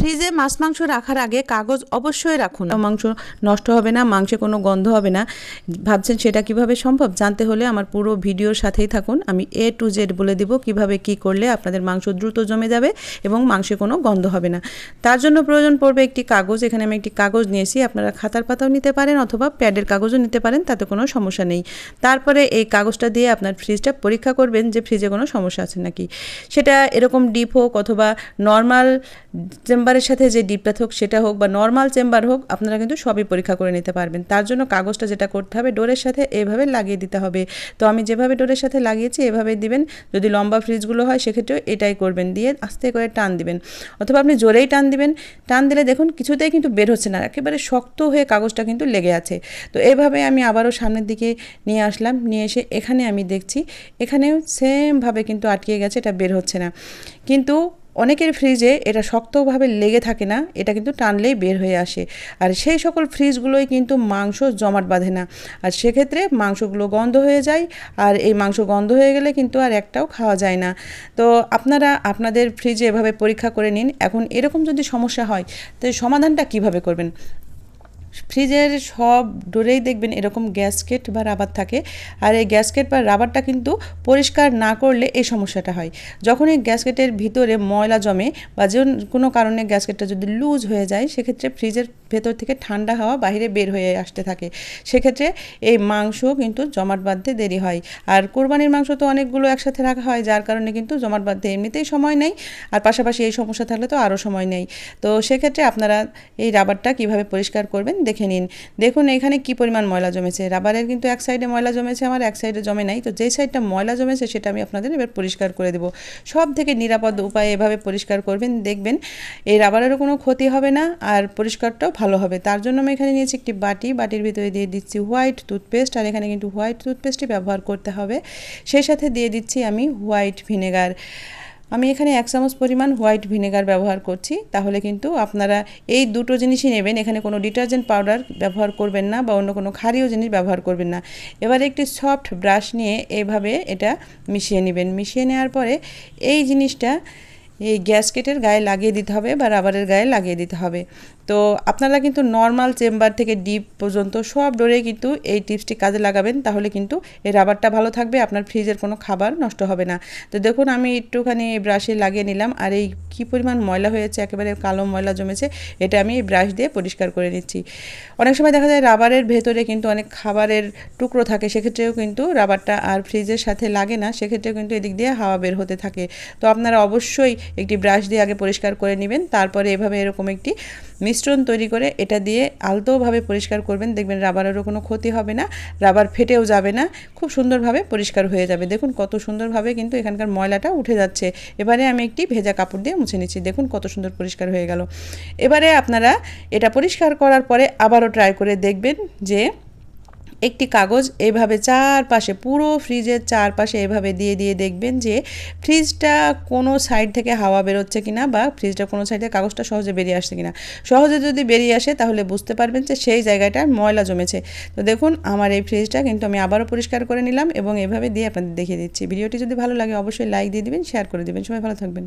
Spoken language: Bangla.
ফ্রিজে মাছ, মাংস রাখার আগে কাগজ অবশ্যই রাখুন। মাংস নষ্ট হবে না, মাংসে কোনো গন্ধ হবে না। ভাবছেন সেটা কীভাবে সম্ভব? জানতে হলে আমার পুরো ভিডিওর সাথেই থাকুন। আমি এ টু জেড বলে দিব কীভাবে কি করলে আপনাদের মাংস দ্রুত জমে যাবে এবং মাংসে কোনো গন্ধ হবে না। তার জন্য প্রয়োজন পড়বে একটি কাগজ। এখানে আমি একটি কাগজ নিয়েছি। আপনারা খাতার পাতাও নিতে পারেন অথবা প্যাডের কাগজও নিতে পারেন, তাতে কোনো সমস্যা নেই। তারপরে এই কাগজটা দিয়ে আপনার ফ্রিজটা পরীক্ষা করবেন যে ফ্রিজে কোনো সমস্যা আছে নাকি। সেটা এরকম ডিপ হোক অথবা নর্মাল চেম্বারের সাথে যে ডিপটা হোক সেটা হোক বা নর্মাল চেম্বার হোক, আপনারা কিন্তু সবই পরীক্ষা করে নিতে পারবেন। তার জন্য কাগজটা যেটা করতে হবে, ডোরের সাথে এভাবে লাগিয়ে দিতে হবে। তো আমি যেভাবে ডোরের সাথে লাগিয়েছি, এভাবে দিবেন। যদি লম্বা ফ্রিজগুলো হয়, সেক্ষেত্রেও এটাই করবেন। দিয়ে আস্তে করে টান দিবেন। অথবা আপনি জোরেই টান দিবেন। টান দিলে দেখুন, কিছুতেই কিন্তু বের হচ্ছে না। একেবারে শক্ত হয়ে কাগজটা কিন্তু লেগে আছে। তো এভাবে আমি আবারও সামনের দিকে নিয়ে আসলাম। নিয়ে এসে এখানে আমি দেখছি, এখানেও সেমভাবে কিন্তু আটকে গেছে, এটা বের হচ্ছে না। কিন্তু অনেকের ফ্রিজে এটা শক্তভাবে লেগে থাকে না, এটা কিন্তু টানলেই বের হয়ে আসে। আর সেই সকল ফ্রিজগুলোই কিন্তু মাংস জমাট বাঁধে না। আর সেক্ষেত্রে মাংসগুলো গন্ধ হয়ে যায়, আর এই মাংস গন্ধ হয়ে গেলে কিন্তু আর একটাও খাওয়া যায় না। তো আপনারা আপনাদের ফ্রিজে এভাবে পরীক্ষা করে নিন। এখন এরকম যদি সমস্যা হয়, তো সমাধানটা কীভাবে করবেন? ফ্রিজের সব ডোরেই দেখবেন এরকম গ্যাসকেট বা রাবার থাকে। আর এই গ্যাসকেট বা রাবারটা কিন্তু পরিষ্কার না করলে এই সমস্যাটা হয়। যখন এই গ্যাসকেটের ভিতরে ময়লা জমে বা যে কোনো কারণে গ্যাসকেটটা যদি লুজ হয়ে যায়, সেক্ষেত্রে ফ্রিজের ভেতর থেকে ঠান্ডা হাওয়া বাইরে বের হয়ে আসতে থাকে। সেক্ষেত্রে এই মাংস কিন্তু জমাট বাঁধতে দেরি হয়। আর কোরবানির মাংস তো অনেকগুলো একসাথে রাখা হয়, যার কারণে কিন্তু জমাট বাঁধতে এমনিতেই সময় নেই। আর পাশাপাশি এই সমস্যা থাকলে তো আরও সময় নেই। তো সেক্ষেত্রে আপনারা এই রাবারটা কীভাবে পরিষ্কার করবেন দেখে নিন। দেখুন এখানে কি পরিমাণ ময়লা জমেছে। রাবারের কিন্তু এক সাইডে ময়লা জমেছে, আমার এক সাইডে জমে নাই। তো যেই সাইডটা ময়লা জমেছে, সেটা আমি আপনাদের এবার পরিষ্কার করে দেবো। সব থেকে নিরাপদ উপায়ে এভাবে পরিষ্কার করবেন, দেখবেন এই রাবারেরও কোনো ক্ষতি হবে না আর পরিষ্কারটাও ভালো হবে। তার জন্য আমি এখানে নিয়েছি একটি বাটি। বাটির ভিতরে দিয়ে দিচ্ছি হোয়াইট টুথপেস্ট আর এখানে কিন্তু হোয়াইট টুথপেস্টই ব্যবহার করতে হবে। সেই সাথে দিয়ে দিচ্ছি আমি হোয়াইট ভিনেগার আমি এখানে এক চামচ পরিমাণ হোয়াইট ভিনেগার ব্যবহার করছি, তাহলে কিন্তু আপনারা এই দুটো জিনিসই নেবেন। এখানে কোনো ডিটারজেন্ট পাউডার ব্যবহার করবেন না বা অন্য কোনো ক্ষারীয় জিনিস ব্যবহার করবেন না। এবার একটি সফট ব্রাশ নিয়ে এভাবে এটা মিশিয়ে নেবেন। মিশিয়ে নেওয়ার পরে এই জিনিসটা এই গ্যাসকেটের গায়ে লাগিয়ে দিতে হবে বা রাবারের গায়ে লাগিয়ে দিতে হবে। তো আপনারা কিন্তু নর্মাল চেম্বার থেকে ডিপ পর্যন্ত সব ডোরে কিন্তু এই টিপসটি কাজে লাগাবেন, তাহলে কিন্তু এই রাবারটা ভালো থাকবে, আপনার ফ্রিজের কোনো খাবার নষ্ট হবে না। তো দেখুন, আমি একটুখানি এই ব্রাশে লাগিয়ে নিলাম, আর এই কী পরিমাণ ময়লা হয়েছে, একেবারে কালো ময়লা জমেছে, এটা আমি এই ব্রাশ দিয়ে পরিষ্কার করে নিচ্ছি। অনেক সময় দেখা যায় রাবারের ভেতরে কিন্তু অনেক খাবারের টুকরো থাকে, সেক্ষেত্রেও কিন্তু রাবারটা আর ফ্রিজের সাথে লাগে না, সেক্ষেত্রেও কিন্তু এদিক দিয়ে হাওয়া বের হতে থাকে। তো আপনারা অবশ্যই একটি ব্রাশ দিয়ে আগে পরিষ্কার করে নেবেন, তারপরে এভাবে এরকম একটি মিশ্রণ তৈরি করে এটা দিয়ে আলতোভাবে পরিষ্কার করবেন। দেখবেন রাবারেরও কোনো ক্ষতি হবে না, রাবার ফেটেও যাবে না, খুব সুন্দরভাবে পরিষ্কার হয়ে যাবে। দেখুন কত সুন্দরভাবে কিন্তু এখানকার ময়লাটা উঠে যাচ্ছে। এবারে আমি একটি ভেজা কাপড় দিয়ে মুছে নিচ্ছি। দেখুন কত সুন্দর পরিষ্কার হয়ে গেল। এবারে আপনারা এটা পরিষ্কার করার পরে আবারও ট্রাই করে দেখবেন যে একটি কাগজ এইভাবে চারপাশে, পুরো ফ্রিজের চারপাশে এভাবে দিয়ে দিয়ে দেখবেন যে ফ্রিজটা কোনো সাইড থেকে হাওয়া বেরোচ্ছে কিনা বা ফ্রিজটা কোনো সাইড থেকে কাগজটা সহজে বেরিয়ে আসছে কিনা। সহজে যদি বেরিয়ে আসে তাহলে বুঝতে পারবেন যে সেই জায়গাটা ময়লা জমেছে। তো দেখুন, আমার এই ফ্রিজটা কিন্তু আমি আবারও পরিষ্কার করে নিলাম এবং এভাবে দিয়ে আপনাদের দেখিয়ে দিচ্ছি। ভিডিওটি যদি ভালো লাগে অবশ্যই লাইক দিয়ে দিবেন, শেয়ার করে দেবেন। সবাই ভালো থাকবেন।